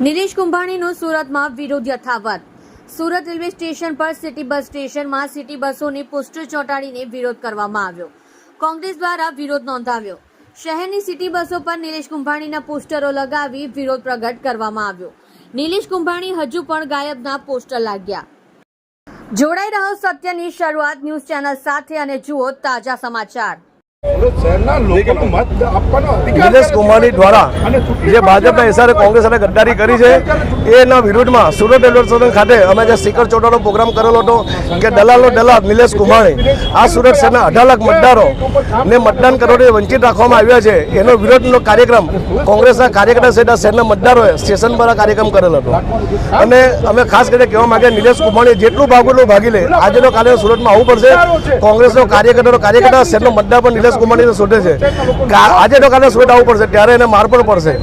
નિલેશ કુંભાણીનો સુરતમાં વિરોધ યથાવત. સુરત રેલવે સ્ટેશન પર સિટી બસ સ્ટેશનમાં સિટી બસોને પોસ્ટર ચોંટાડીને વિરોધ કરવામાં આવ્યો. કોંગ્રેસ દ્વારા વિરોધ નોંધાવ્યો. શહેરની સિટી બસો પર નિલેશ કુંભાણીના પોસ્ટરો લગાવી વિરોધ પ્રગટ કરવામાં આવ્યો. નિલેશ કુંભાણી હજુ પણ ગાયબના પોસ્ટર લાગ્યા. જોડાઈ રહ્યો સત્યની શરૂઆત ન્યૂઝ ચેનલ સાથે અને જુઓ તાજા સમાચાર. નિલેશ કુમારની દ્વારા જે ભાજપના ઇશારે કોંગ્રેસ અને ગદ્દારી કરી છે એના વિરુદ્ધમાં સુરત રેલવે ખાતે અમે જે સ્ટીકર ચોટાડો પ્રોગ્રામ કરેલો હતો કે દલાલનો દલાલ નિલેશ કુમાણી આ સુરત શહેરના અઢાર લાખ મતદારો ને મતદાન કરવાથી વંચિત રાખવામાં આવ્યા છે. એનો વિરોધનો કાર્યક્રમ કોંગ્રેસના કાર્યકર્તા સહિત શહેરના મતદારોએ સ્ટેશન પર આ કાર્યક્રમ કરેલો હતો. અને અમે ખાસ કરીને કહેવા માંગે નિલેશ કુમાણી જેટલું એટલું ભાગી લે આજનો કાલે સુરતમાં આવવું પડશે. કોંગ્રેસનો કાર્યકર્તાનો કાર્યકર્તા શહેરનો મતદાર પણ નિલેશ કુમાણીને શોધે છે. આજે તો કાલે સુરત આવવું પડશે ત્યારે એને માર પણ પડશે.